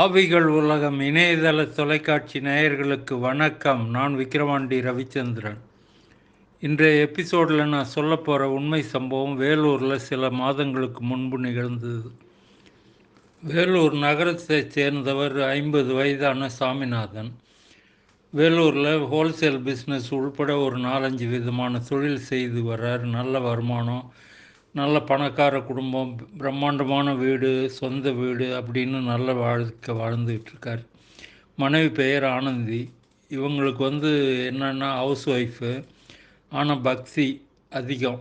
ஆவிகள் உலகம் இணையதள தொலைக்காட்சி நேயர்களுக்கு வணக்கம். நான் விக்கிரவாண்டி ரவிச்சந்திரன். இன்றைய எபிசோடில் நான் சொல்ல போகிற உண்மை சம்பவம் வேலூரில் சில மாதங்களுக்கு முன்பு நிகழ்ந்தது. வேலூர் நகரத்தைச் சேர்ந்தவர் ஐம்பது வயதான சாமிநாதன். வேலூரில் ஹோல்சேல் பிஸ்னஸ் உள்பட ஒரு நாலஞ்சு விதமான தொழில் செய்து வர்றார். நல்ல வருமானம் நல்ல பணக்கார குடும்பம் பிரம்மாண்டமான வீடு சொந்த வீடு அப்படின்னு நல்ல வாழ்க்கை வாழ்ந்துக்கிட்டு இருக்கார் மனைவி பெயர் ஆனந்தி. இவங்களுக்கு வந்து என்னென்னா ஹவுஸ் ஒய்ஃபு ஆனால் பக்தி அதிகம்.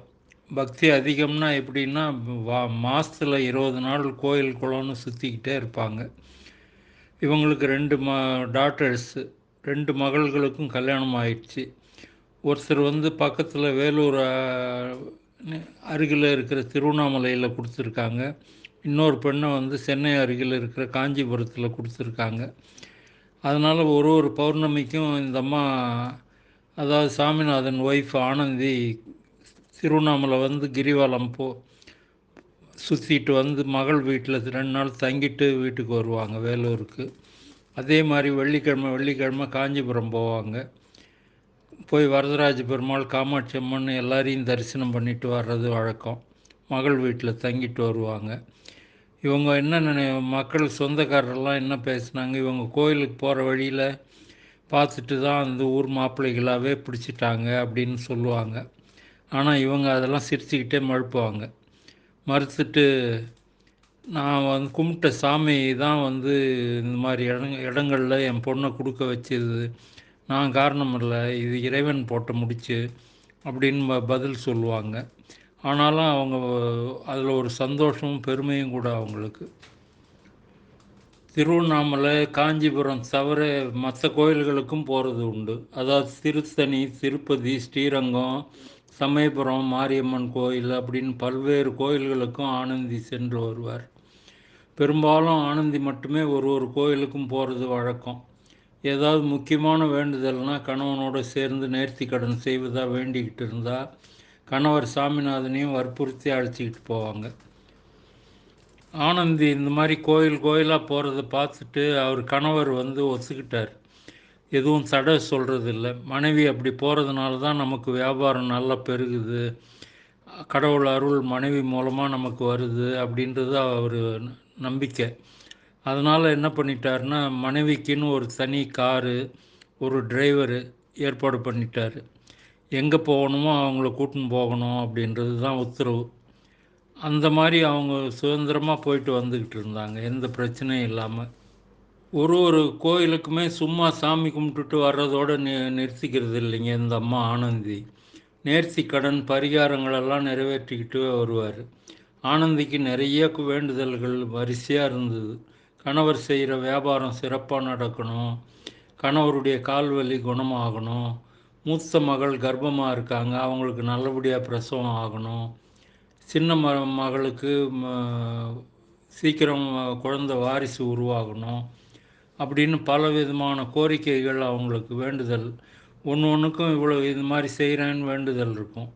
பக்தி அதிகம்னா எப்படின்னா வா மாதத்தில் இருபது நாள் கோயில் குளம்னு சுற்றிக்கிட்டே இருப்பாங்க. இவங்களுக்கு ரெண்டு ம டாட்டர்ஸு ரெண்டு மகள்களுக்கும் கல்யாணம் ஆயிடுச்சு. ஒருத்தர் வந்து பக்கத்தில் வேலூர் அருகில் இருக்கிற திருவண்ணாமலையில் கொடுத்துருக்காங்க. இன்னொரு பெண்ணை வந்து சென்னை அருகில் இருக்கிற காஞ்சிபுரத்தில் கொடுத்துருக்காங்க. அதனால் ஒரு ஒரு பௌர்ணமிக்கும் இந்த அம்மா அதாவது சாமிநாதன் ஒய்ஃப் ஆனந்தி திருவண்ணாமலை வந்து கிரிவலம் போ சுற்றிட்டு வந்து மகள் வீட்டில் ரெண்டு நாள் தங்கிட்டு வீட்டுக்கு வருவாங்க வேலூருக்கு. அதே மாதிரி வெள்ளிக்கிழமை வெள்ளிக்கிழமை காஞ்சிபுரம் போவாங்க. போய் வரதராஜ பெருமாள் காமாட்சி அம்மன் எல்லாரையும் தரிசனம் பண்ணிட்டு வர்றது வழக்கம். மகள் வீட்டில் தங்கிட்டு வருவாங்க. இவங்க என்ன நினை மக்கள் சொந்தக்காரரெல்லாம் என்ன பேசுனாங்க? இவங்க கோயிலுக்கு போகிற வழியில் பார்த்துட்டு தான் அந்த ஊர் மாப்பிள்ளைகளாகவே பிடிச்சிட்டாங்க அப்படின்னு சொல்லுவாங்க. ஆனால் இவங்க அதெல்லாம் சிரிச்சுக்கிட்டே மழுப்புவாங்க. மறுத்துட்டு நான் வந்து கும்பிட்ட சாமி தான் வந்து இந்த மாதிரி இடங்க இடங்களில் என் பொண்ணை கொடுக்க வச்சது. நான் காரணம் இல்லை இது இறைவன் போட்ட முடிச்சு அப்படின்னு பதில் சொல்லுவாங்க. ஆனாலும் அவங்க அதில் ஒரு சந்தோஷமும் பெருமையும் கூட அவங்களுக்கு. திருவண்ணாமலை காஞ்சிபுரம் தவிர மற்ற கோயில்களுக்கும் போகிறது உண்டு. அதாவது திருத்தணி திருப்பதி ஸ்ரீரங்கம் சமயபுரம் மாரியம்மன் கோயில் அப்படின்னு பல்வேறு கோயில்களுக்கும் ஆனந்தி சென்று வருவார். பெரும்பாலும் ஆனந்தி மட்டுமே ஒரு ஒரு கோயிலுக்கும் போகிறது வழக்கம். ஏதாவது முக்கியமான வேண்டுதல்னால் கணவனோடு சேர்ந்து நேர்த்தி கடன் செய்வதாக வேண்டிக்கிட்டு இருந்தால் கணவர் சாமிநாதனையும் வற்புறுத்தி அழைச்சிக்கிட்டு போவாங்க. ஆனந்தி இந்த மாதிரி கோயில் கோயிலாக போகிறத பார்த்துட்டு அவர் கணவர் வந்து ஒத்துக்கிட்டார். எதுவும் தடை சொல்கிறது இல்லை மனைவி அப்படி போகிறதுனால தான் நமக்கு வியாபாரம் நல்லா பெருகுது. கடவுள் அருள் மனைவி மூலமாக நமக்கு வருது அப்படின்றது அவர் நம்பிக்கை. அதனால் என்ன பண்ணிட்டாருன்னா மனைவிக்குன்னு ஒரு தனி காரு ஒரு டிரைவரு ஏற்பாடு பண்ணிட்டார். எங்கே போகணுமோ அவங்கள கூட்டின்னு போகணும் அப்படின்றது தான் உத்தரவு. அந்த மாதிரி அவங்க சுதந்திரமாக போயிட்டு வந்துக்கிட்டு இருந்தாங்க எந்த பிரச்சனையும் இல்லாமல் ஒரு ஒரு கோயிலுக்குமே சும்மா சாமி கும்பிட்டுட்டு வர்றதோடு நி நிறுத்திக்கிறது இல்லைங்க இந்த அம்மா ஆனந்தி. நேர்த்தி கடன் பரிகாரங்களெல்லாம் நிறைவேற்றிக்கிட்டு வருவார். ஆனந்திக்கு நிறைய வேண்டுதல்கள் வரிசையாக இருந்தது. கணவர் செய்கிற வியாபாரம் சிறப்பாக நடக்கணும். கணவருடைய கால்வலி குணமாகணும். மூத்த மகள் கர்ப்பமாக இருக்காங்க. அவங்களுக்கு நல்லபடியாக பிரசவம் ஆகணும். சின்ன ம மகளுக்கு சீக்கிரம் குழந்த வாரிசு உருவாகணும். அப்படின்னு பல விதமான கோரிக்கைகள் அவங்களுக்கு வேண்டுதல். ஒன்று ஒன்றுக்கும் இவ்வளோ இது மாதிரி செய்கிறேன்னு வேண்டுதல் இருக்கும்.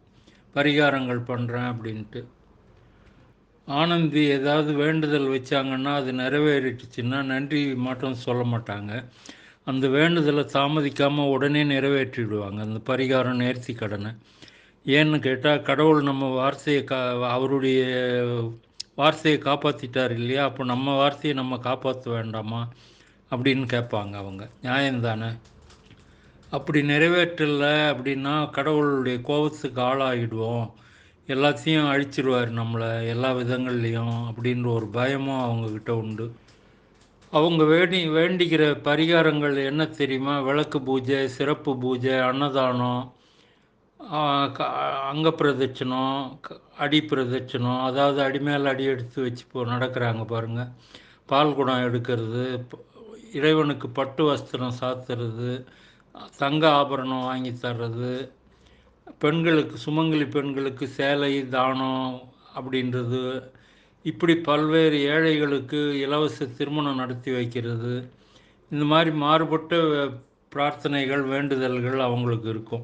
பரிகாரங்கள் பண்ணுறேன் அப்படின்ட்டு. ஆனந்தி ஏதாவது வேண்டுதல் வச்சாங்கன்னா அது நிறைவேறிட்டுச்சுன்னா நன்றி மட்டும் சொல்ல மாட்டாங்க. அந்த வேண்டுதலை தாமதிக்காமல் உடனே நிறைவேற்றிடுவாங்க. அந்த பரிகாரம் நேர்த்தி கடனை. ஏன்னு கேட்டால் கடவுள் நம்ம வார்த்தையை கா அவருடைய வார்த்தையை காப்பாற்றிட்டார் இல்லையா? அப்போ நம்ம வார்த்தையை நம்ம காப்பாற்ற வேண்டாமா? அப்படின்னு கேட்பாங்க அவங்க. நியாயம்தானே? அப்படி நிறைவேற்றலை அப்படின்னா கடவுளுடைய கோபத்துக்கு ஆளாகிடுவோம் எல்லாத்தையும் அழிச்சிடுவார் நம்மளை எல்லா விதங்கள்லேயும் அப்படின்ற ஒரு பயமும் அவங்கக்கிட்ட உண்டு. அவங்க வேண்டி வேண்டிக்கிற பரிகாரங்கள் என்ன தெரியுமா? விளக்கு பூஜை சிறப்பு பூஜை அன்னதானம் அங்க பிரதட்சணம் அடி பிரதட்சணம் அதாவது அடி மேலே அடி எடுத்து வச்சு போ நடக்கிறாங்க பாருங்கள் பால் குடம் எடுக்கிறது இறைவனுக்கு பட்டு வஸ்திரம் சாத்துறது தங்க ஆபரணம் வாங்கி தர்றது பெண்களுக்கு சுமங்கலி பெண்களுக்கு சேலை தானம் அப்படின்றது. இப்படி பல்வேறு ஏழைகளுக்கு இலவச திருமணம் நடத்தி வைக்கிறது. இந்த மாதிரி மாறுபட்ட பிரார்த்தனைகள் வேண்டுதல்கள் அவங்களுக்கு இருக்கும்.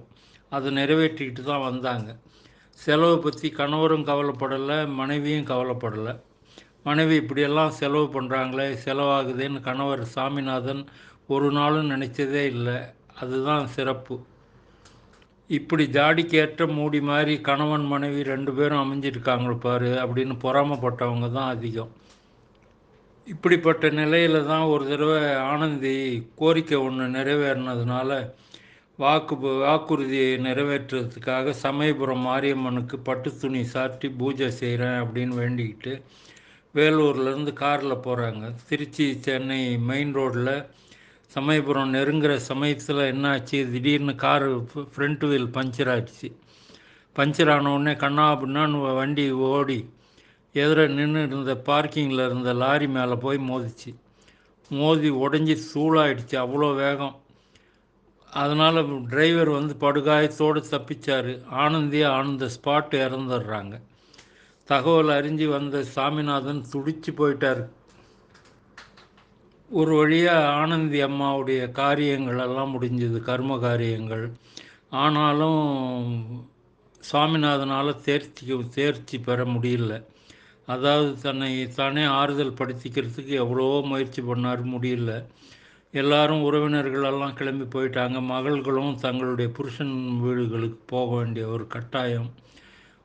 அதை நிறைவேற்றிக்கிட்டு தான் வந்தாங்க. செலவை பற்றி கணவரும் கவலைப்படலை மனைவியும் கவலைப்படலை. மனைவி இப்படியெல்லாம் செலவு பண்ணுறாங்களே செலவாகுதேன்னு கணவர் சாமிநாதன் ஒரு நாளும் நினச்சதே இல்லை. அதுதான் சிறப்பு. இப்படி ஜாடிக்கேற்ற மூடி மாதிரி கணவன் மனைவி ரெண்டு பேரும் அமைஞ்சிருக்காங்களோ பாரு அப்படின்னு பொறாமப்பட்டவங்க தான் அதிகம். இப்படிப்பட்ட நிலையில தான் ஒரு தடவை ஆனந்தி கோரிக்கை ஒன்று நிறைவேறினதுனால வாக்கு வாக்குறுதியை நிறைவேற்றுறதுக்காக சமயபுரம் மாரியம்மனுக்கு பட்டு துணி சாட்டி பூஜை செய்கிறேன் அப்படின்னு வேண்டிக்கிட்டு வேலூர்லேருந்து காரில் போகிறாங்க திருச்சி சென்னை மெயின் ரோட்டில் சமயபுரம் நெருங்குற சமயத்தில் என்னாச்சு? திடீர்னு காரு ஃப்ரண்ட் வீல் பஞ்சர் ஆகிடுச்சு பஞ்சர் ஆன உடனே கண்ணா அப்படின்னான்னு வண்டி ஓடி எதிர நின்று இருந்த பார்க்கிங்கில் இருந்த லாரி மேலே போய் மோதிச்சு. மோதி உடஞ்சி சூளாயிடுச்சு அவ்வளோ வேகம். அதனால் டிரைவர் வந்து படுகாயத்தோடு தப்பிச்சார். ஆனந்தியாக ஆனந்த ஸ்பாட் இறந்துடுறாங்க. தகவல் அறிஞ்சு வந்த சாமிநாதன் துடிச்சு போயிட்டார். ஒரு வழியாக ஆனந்தி அம்மாவுடைய காரியங்கள் எல்லாம் முடிஞ்சது கர்ம காரியங்கள். ஆனாலும் சுவாமிநாதனால் தேர்ச்சி தேர்ச்சி பெற முடியல. அதாவது தன்னை தானே ஆறுதல் படுத்திக்கிறதுக்கு எவ்வளோ முயற்சி பண்ணார் முடியல. எல்லாரும் உறவினர்களெல்லாம் கிளம்பி போயிட்டாங்க. மகள்களும் தங்களுடைய புருஷன் வீடுகளுக்கு போக வேண்டிய ஒரு கட்டாயம்.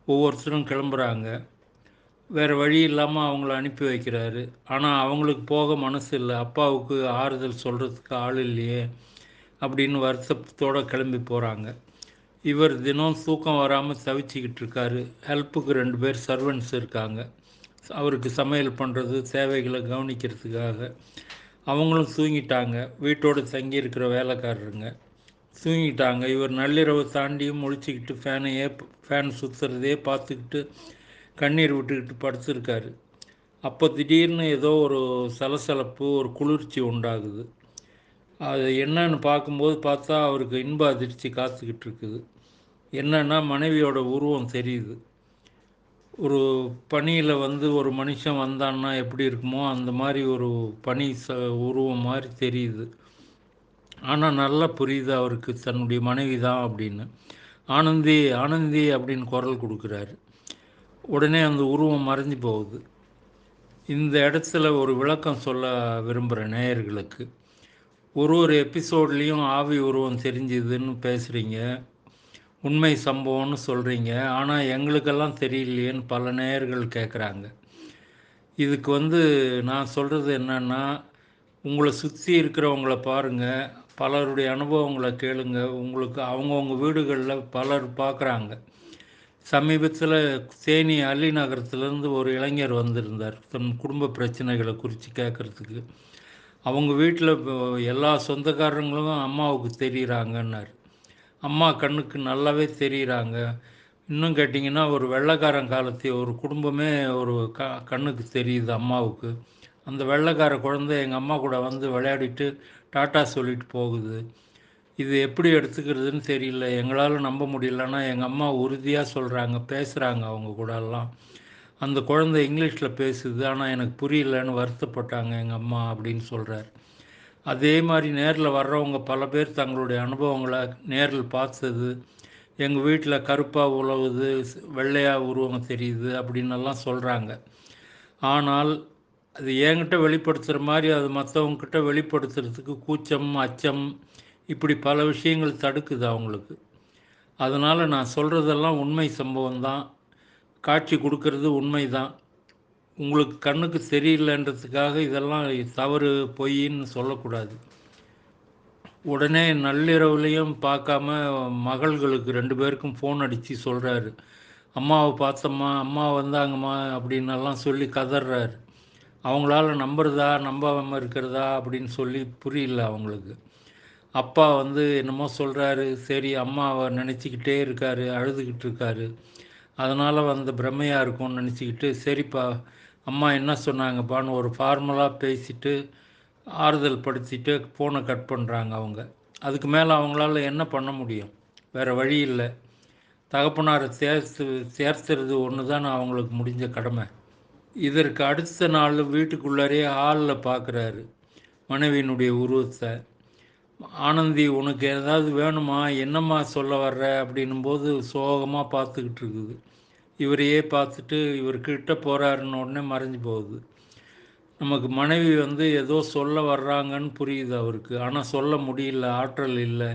ஒவ்வொருத்தரும் கிளம்புறாங்க. வேறு வழி இல்லாமல் அவங்கள அனுப்பி வைக்கிறாரு. ஆனால் அவங்களுக்கு போக மனசு இல்லை. அப்பாவுக்கு ஆறுதல் சொல்கிறதுக்கு ஆள் இல்லையே அப்படின்னு வருத்தத்தோடு கிளம்பி போகிறாங்க இவர் தினம் தூக்கம் வராமல் தவிச்சிக்கிட்டு இருக்காரு. ஹெல்ப்புக்கு ரெண்டு பேர் சர்வன்ட்ஸ் இருக்காங்க. அவருக்கு சமையல் பண்ணுறது சேவைகளை கவனிக்கிறதுக்காக. அவங்களும் தூங்கிட்டாங்க. வீட்டோடு தங்கி இருக்கிற வேலைக்காரருங்க. தூங்கிட்டாங்க. இவர் நள்ளிரவு தாண்டியும் முழிச்சிக்கிட்டு ஃபேனையே ஃபேன் சுற்றுறதே பார்த்துக்கிட்டு கண்ணீர் விட்டுக்கிட்டு படுத்திருக்காரு. அப்போ திடீர்னு ஏதோ ஒரு சலசலப்பு ஒரு குளிர்ச்சி உண்டாகுது. அது என்னன்னு பார்க்கும்போது பார்த்தா அவருக்கு இன்ப அதிர்ச்சி காத்துக்கிட்டு இருக்குது. என்னன்னா மனைவியோட உருவம் தெரியுது. ஒரு பனியில் வந்து ஒரு மனுஷன் வந்தான்னா எப்படி இருக்குமோ அந்த மாதிரி ஒரு பனி ச உருவம் மாதிரி தெரியுது. ஆனால் நல்லா புரியுது அவருக்கு தன்னுடைய மனைவி தான் அப்படின்னு. ஆனந்தி ஆனந்தி அப்படின்னு குரல் கொடுக்குறாரு. உடனே அந்த உருவம் மறைஞ்சு போகுது. இந்த இடத்துல ஒரு விளக்கம் சொல்ல விரும்புகிற நேயர்களுக்கு ஒரு ஒரு எபிசோட்லேயும் ஆவி உருவம் தெரிஞ்சுதுன்னு பேசுகிறீங்க உண்மை சம்பவம்னு சொல்கிறீங்க ஆனால் எங்களுக்கெல்லாம் தெரியலையேன்னு பல நேயர்கள் கேட்குறாங்க இதுக்கு வந்து நான் சொல்கிறது என்னென்னா உங்களை சுற்றி இருக்கிறவங்கள பாருங்கள் பலருடைய அனுபவங்களை கேளுங்க உங்களுக்கு அவங்கவுங்க வீடுகளில் பலர் பார்க்குறாங்க சமீபத்தில் தேனி அள்ளி நகரத்துலேருந்து ஒரு இளைஞர் வந்திருந்தார். தன் குடும்ப பிரச்சனைகளை குறித்து கேட்குறதுக்கு அவங்க வீட்டில் எல்லா சொந்தக்காரங்களும் அம்மாவுக்கு தெரிகிறாங்கன்னார் அம்மா கண்ணுக்கு நல்லாவே தெரிகிறாங்க இன்னும் கேட்டிங்கன்னா ஒரு வெள்ளைக்காரன் காலத்தை ஒரு குடும்பமே ஒரு க கண்ணுக்கு தெரியுது அம்மாவுக்கு. அந்த வெள்ளைக்கார குழந்தை எங்கள் அம்மா கூட வந்து விளையாடிட்டு டாட்டா சொல்லிட்டு போகுது. இது எப்படி எடுத்துக்கிறதுன்னு தெரியல. எங்களால் நம்ப முடியலன்னா எங்கள் அம்மா உறுதியாக சொல்கிறாங்க பேசுகிறாங்க அவங்க கூடலாம். அந்த குழந்தை இங்கிலீஷில் பேசுது. ஆனால் எனக்கு புரியலன்னு வருத்தப்பட்டாங்க எங்கள் அம்மா அப்படின்னு சொல்கிறார் அதே மாதிரி நேரில் வர்றவங்க பல பேர் தங்களுடைய அனுபவங்களை நேரில் பார்த்தது. எங்கள் வீட்டில் கருப்பாக உழவுது வெள்ளையாக உருவம் தெரியுது அப்படின்னெல்லாம் சொல்கிறாங்க ஆனால் அது என்கிட்ட வெளிப்படுத்துகிற மாதிரி அது மற்றவங்கக்கிட்ட வெளிப்படுத்துறதுக்கு கூச்சம் அச்சம் இப்படி பல விஷயங்கள் தடுக்குது அவங்களுக்கு. அதனால் நான் சொல்கிறதெல்லாம் உண்மை சம்பவம் தான் காட்சி கொடுக்கறது உண்மை தான் உங்களுக்கு கண்ணுக்கு தெரியலன்றதுக்காக இதெல்லாம் தவறு பொய்ன்னு சொல்லக்கூடாது. உடனே நள்ளிரவுலையும் பார்க்காம மகள்களுக்கு ரெண்டு பேருக்கும் ஃபோன் அடித்து சொல்கிறாரு அம்மாவை பார்த்தம்மா அம்மா வந்தாங்கம்மா அப்படின்னெல்லாம் சொல்லி கதறாரு அவங்களால நம்புறதா நம்பாமல் இருக்கிறதா அப்படின்னு சொல்லி புரியல அவங்களுக்கு. அப்பா வந்து என்னமோ சொல்கிறாரு சரி அம்மாவை நினச்சிக்கிட்டே இருக்காரு அழுதுகிட்டு இருக்காரு. அதனால் வந்து பிரம்மையாக இருக்கும்னு நினச்சிக்கிட்டு சரிப்பா அம்மா என்ன சொன்னாங்கப்பான்னு ஒரு ஃபார்மலாக பேசிட்டு ஆறுதல் படுத்திட்டு ஃபோனை கட் பண்ணுறாங்க அவங்க. அதுக்கு மேலே அவங்களால என்ன பண்ண முடியும்? வேறு வழி இல்லை. தகப்பனாரை சேர்த்து சேர்த்துறது ஒன்று தான் அவங்களுக்கு முடிஞ்ச கடமை. இதற்கு அடுத்த நாள் வீட்டுக்குள்ளாரே ஹாலில் பார்க்குறாரு மனைவியினுடைய உருவத்தை ஆனந்தி உனக்கு ஏதாவது வேணுமா? என்னம்மா சொல்ல வர்ற? அப்படின்னும் போது சோகமாக பார்த்துக்கிட்டு இருக்குது. இவரையே பார்த்துட்டு இவர்கிட்ட போகிறாருன்னு உடனே மறைஞ்சு போகுது. நமக்கு மனைவி வந்து ஏதோ சொல்ல வர்றாங்கன்னு புரியுது அவருக்கு. ஆனால் சொல்ல முடியல ஆற்றல் இல்லை.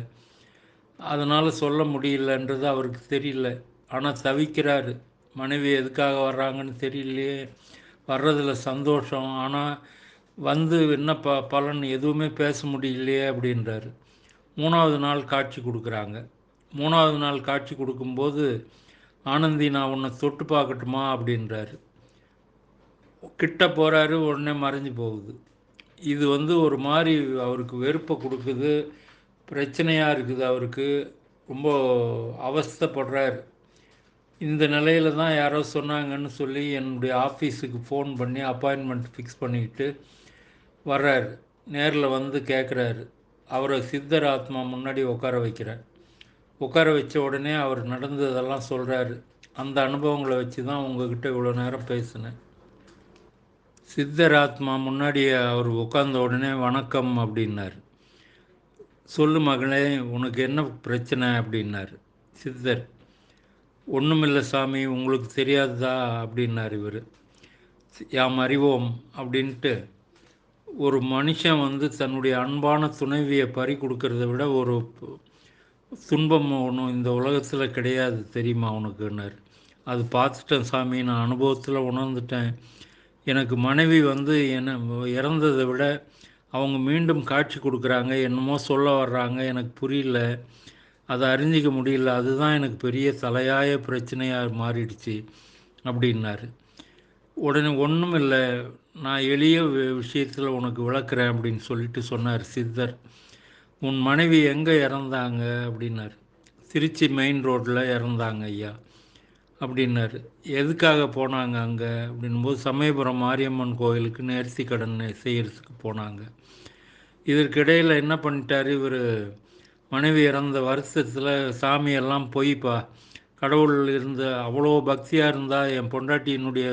அதனால் சொல்ல முடியலன்றது அவருக்கு தெரியல. ஆனால் தவிக்கிறாரு. மனைவி எதுக்காக வர்றாங்கன்னு தெரியலையே. வர்றதில் சந்தோஷம். ஆனால் வந்து என்ன ப பலன் எதுவுமே பேச முடியலையே அப்படின்றாரு. மூணாவது நாள் காட்சி கொடுக்குறாங்க. மூணாவது நாள் காட்சி கொடுக்கும்போது ஆனந்தி நான் உன்னை தொட்டு பார்க்கட்டுமா? அப்படின்றாரு. கிட்ட போகிறாரு உடனே மறைஞ்சு போகுது. இது வந்து ஒரு மாதிரி அவருக்கு வெறுப்பை கொடுக்குது. பிரச்சனையாக இருக்குது அவருக்கு. ரொம்ப அவஸ்தப்படுறார். இந்த நிலையில தான் யாரோ சொன்னாங்கன்னு சொல்லி என்னுடைய ஆஃபீஸுக்கு ஃபோன் பண்ணி அப்பாயின்மெண்ட் ஃபிக்ஸ் பண்ணிக்கிட்டு வர்றார். நேரில் வந்து கேட்குறாரு அவரை சித்தர் ஆத்மா முன்னாடி உட்கார வைக்கிறார். உட்கார வச்ச உடனே அவர் நடந்ததெல்லாம் சொல்கிறாரு அந்த அனுபவங்களை வச்சு தான் உங்ககிட்ட இவ்வளோ நேரம் பேசினேன். சித்தர் ஆத்மா முன்னாடி அவர் உட்கார்ந்த உடனே வணக்கம் அப்படின்னார். சொல்லு மகளே உனக்கு என்ன பிரச்சனை? அப்படின்னாரு. சித்தர் ஒன்றுமில்லை சாமி உங்களுக்கு தெரியாததா? அப்படின்னார் இவர். யாம் அறிவோம் அப்படின்ட்டு ஒரு மனுஷன் வந்து தன்னுடைய அன்பான துணைவியை பறி கொடுக்கறத விட ஒரு துன்பம் ஒன்றும் இந்த உலகத்தில் கிடையாது தெரியுமா உனக்குன்னார். அது பார்த்துட்டேன் சாமி நான் அனுபவத்தில் உணர்ந்துட்டேன். எனக்கு மனைவி வந்து என்ன இறந்ததை விட அவங்க மீண்டும் காட்சி கொடுக்குறாங்க என்னமோ சொல்ல வர்றாங்க எனக்கு புரியல. அதை அறிஞ்சிக்க முடியல. அதுதான் எனக்கு பெரிய தலையாய பிரச்சனையாக மாறிடுச்சு அப்படின்னாரு. உடனே ஒன்றும் இல்லை. நான் எளிய விஷயத்தில் உனக்கு விளக்குறேன் அப்படின்னு சொல்லிட்டு சொன்னார் சித்தர். உன் மனைவி எங்கே இறந்தாங்க? அப்படின்னார். திருச்சி மெயின் ரோட்டில் இறந்தாங்க ஐயா. அப்படின்னாரு. எதுக்காக போனாங்க அங்கே? அப்படின்போது சமயபுரம் மாரியம்மன் கோயிலுக்கு நேர்த்தி கடன் செய்கிறதுக்கு போனாங்க. இதற்கிடையில் என்ன பண்ணிட்டார் இவர்? மனைவி இறந்த வருஷத்தில் சாமியெல்லாம் பொய்ப்பா. கடவுள் இருந்த அவ்வளோ பக்தியாக இருந்தால் என் பொண்டாட்டியினுடைய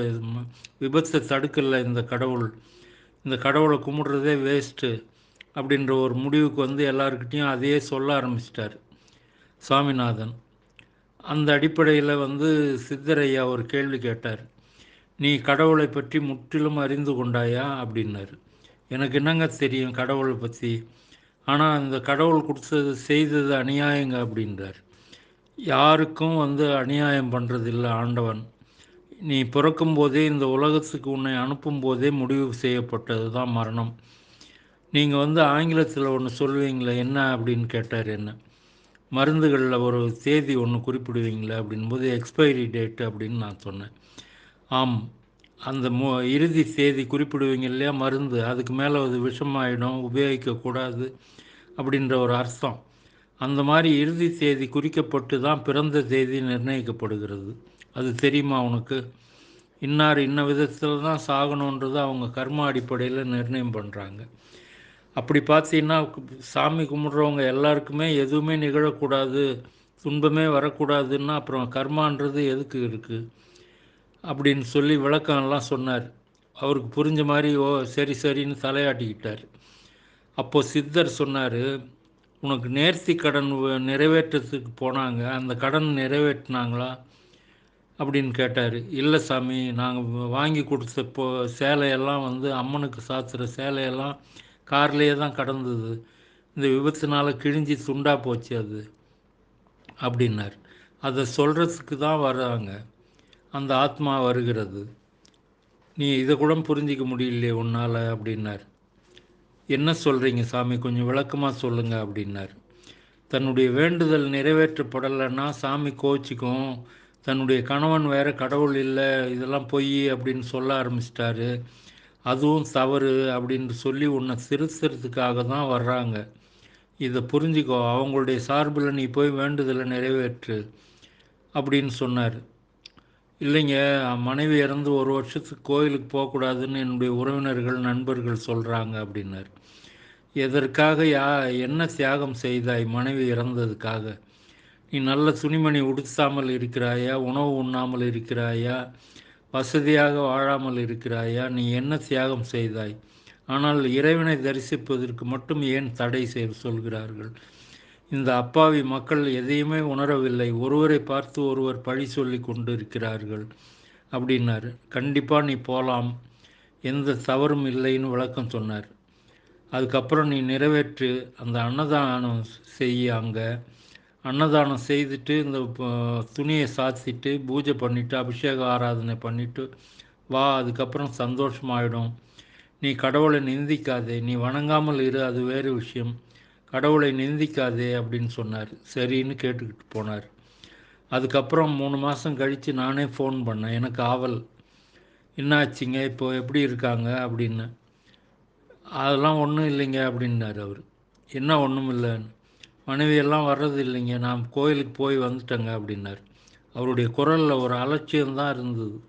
விபத்தை தடுக்கல இந்த கடவுள். இந்த கடவுளை கும்பிட்றதே வேஸ்ட்டு அப்படின்ற ஒரு முடிவுக்கு வந்து எல்லாருக்கிட்டேயும் அதையே சொல்ல ஆரம்பிச்சிட்டார் சுவாமிநாதன். அந்த அடிப்படையில் வந்து சித்தரையா ஒரு கேள்வி கேட்டார். நீ கடவுளை பற்றி முற்றிலும் அறிந்து கொண்டாயா அப்படின்னாரு. எனக்கு என்னங்க தெரியும் கடவுளை பற்றி ஆனால் அந்த கடவுள் கொடுத்தது செய்தது அநியாயங்க அப்படின்றார். யாருக்கும் வந்து அநியாயம் பண்ணுறதில்ல ஆண்டவன். நீ பிறக்கும் போதே இந்த உலகத்துக்கு உன்னை அனுப்பும் போதே முடிவு செய்யப்பட்டது தான் மரணம். நீங்கள் வந்து ஆங்கிலத்தில் ஒன்று சொல்லுவீங்களே என்ன அப்படின்னு கேட்டார் என்ன? மருந்துகளில் ஒரு தேதி ஒன்று குறிப்பிடுவீங்களே அப்படின்போது எக்ஸ்பைரி டேட்டு அப்படின்னு நான் சொன்னேன். ஆம் அந்த மு இறுதி தேதி குறிப்பிடுவீங்க இல்லையா மருந்து. அதுக்கு மேலே அது விஷமாயிடும் உபயோகிக்கக்கூடாது அப்படின்ற ஒரு அர்த்தம். அந்த மாதிரி இறுதி தேதி குறிக்கப்பட்டு தான் பிறந்த தேதி நிர்ணயிக்கப்படுகிறது. அது தெரியுமா உனக்கு? இன்னார் இன்ன விதத்தில் தான் சாகணுன்றது அவங்க கர்ம அடிப்படையில் நிர்ணயம் பண்ணுறாங்க அப்படி பார்த்தீங்கன்னா சாமி கும்பிட்றவங்க எல்லாருக்குமே எதுவுமே நிகழக்கூடாது துன்பமே வரக்கூடாதுன்னா அப்புறம் கர்மான்றது எதுக்கு இருக்குது அப்படின்னு சொல்லி விளக்கம்லாம் சொன்னார். அவருக்கு புரிஞ்ச மாதிரி ஓ சரி சரின்னு தலையாட்டிக்கிட்டார். அப்போது சித்தர் சொன்னார் உனக்கு நேர்த்தி கடன் நிறைவேற்றத்துக்கு போனாங்க அந்த கடன் நிறைவேற்றினாங்களா? அப்படின்னு கேட்டார். இல்லை சாமி நாங்கள் வாங்கி கொடுத்த போ சேலையெல்லாம் வந்து அம்மனுக்கு சாத்துகிற சேலையெல்லாம் கார்லேயே தான் கடந்தது. இந்த விபத்துனால் கிழிஞ்சி துண்டாக போச்சு அது அப்படின்னார். அதை சொல்கிறதுக்கு தான் வர்றாங்க அந்த ஆத்மா வருகிறது. நீ இதை கூட புரிஞ்சிக்க முடியலையே உன்னால் அப்படின்னார். என்ன சொல்கிறீங்க சாமி? கொஞ்சம் விளக்கமாக சொல்லுங்கள் அப்படின்னார். தன்னுடைய வேண்டுதல் நிறைவேற்றப்படலைன்னா சாமி கோச்சிக்கும் தன்னுடைய கணவன் வேற கடவுள் இல்லை இதெல்லாம் பொய் அப்படின்னு சொல்ல ஆரம்பிச்சிட்டாரு. அதுவும் தவறு அப்படின்னு சொல்லி உன்னை திருத்துறதுக்காக தான் வர்றாங்க. இதை புரிஞ்சுக்கோ அவங்களுடைய சார்பில் நீ போய் வேண்டுதலை நிறைவேற்று அப்படின்னு சொன்னார். இல்லைங்க மனைவி இறந்து ஒரு வருஷத்துக்கு கோயிலுக்கு போகக்கூடாதுன்னு என்னுடைய உறவினர்கள் நண்பர்கள் சொல்கிறாங்க அப்படின்னார். எதற்காக யா என்ன தியாகம் செய்தாய் மனைவி இறந்ததுக்காக? நீ நல்ல துணிமணி உடுத்தாமல் இருக்கிறாயா? உணவு உண்ணாமல் இருக்கிறாயா? வசதியாக வாழாமல் இருக்கிறாயா? நீ என்ன தியாகம் செய்தாய்? ஆனால் இறைவனை தரிசிப்பதற்கு மட்டும் ஏன் தடை செய் சொல்கிறார்கள். இந்த அப்பாவி மக்கள் எதையுமே உணரவில்லை. ஒருவரை பார்த்து ஒருவர் பழி சொல்லி கொண்டு இருக்கிறார்கள் அப்படின்னாரு. கண்டிப்பாக நீ போகலாம் எந்த தவறும் இல்லைன்னு விளக்கம் சொன்னார். அதுக்கப்புறம் நீ நிறைவேற்று. அந்த அன்னதானம் செய்ய அங்கே அன்னதானம் செய்துட்டு இந்த துணியை சாத்திட்டு பூஜை பண்ணிவிட்டு அபிஷேக ஆராதனை பண்ணிவிட்டு வா அதுக்கப்புறம் சந்தோஷமாயிடும். நீ கடவுளை நிந்திக்காதே. நீ வணங்காமல் இரு. அது வேறு விஷயம். கடவுளை நிந்திக்காதே அப்படின்னு சொன்னார். சரின்னு கேட்டுக்கிட்டு போனார். அதுக்கப்புறம் மூணு மாதம் கழித்து நானே ஃபோன் பண்ணேன். எனக்கு ஆவல். என்னாச்சுங்க? இப்போ எப்படி இருக்காங்க? அப்படின்னு. அதெல்லாம் ஒன்றும் இல்லைங்க அப்படின்னார் அவர். என்ன ஒன்றும் இல்லைன்னு. மனைவியெல்லாம் வர்றது இல்லைங்க. நான் கோயிலுக்கு போய் வந்துட்டேங்க அப்படின்னார். அவருடைய குரலில் ஒரு அலட்சியம்தான் இருந்தது.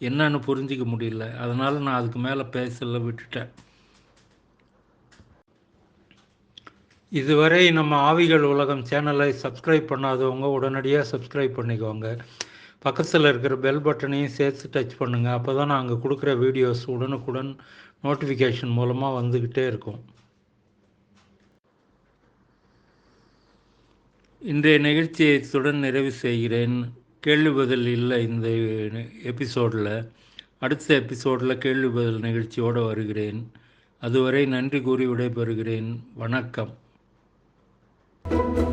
என்னன்னு புரிஞ்சிக்க முடியல. அதனால் நான் அதுக்கு மேலே பேசல விட்டுட்டேன். இதுவரை நம்ம ஆவிகள் உலகம் சேனலை சப்ஸ்கிரைப் பண்ணாதவங்க உடனடியாக சப்ஸ்கிரைப் பண்ணிக்கோங்க. பக்கத்தில் இருக்கிற பெல் பட்டனையும் சேர்த்து டச் பண்ணுங்கள் அப்போ தான் நாங்கள் கொடுக்குற வீடியோஸ் உடனுக்குடன் நோட்டிஃபிகேஷன் மூலமாக வந்துக்கிட்டே இருக்கும். இன்றைய நிகழ்ச்சியை இத்துடன் நிறைவு செய்கிறேன். கேள்வி பதில் இல்லை இந்த எபிசோடில் அடுத்த எபிசோடில் கேள்வி பதில் நிகழ்ச்சியோடு வருகிறேன். அதுவரை நன்றி கூறி விடைபெறுகிறேன். வணக்கம். Thank you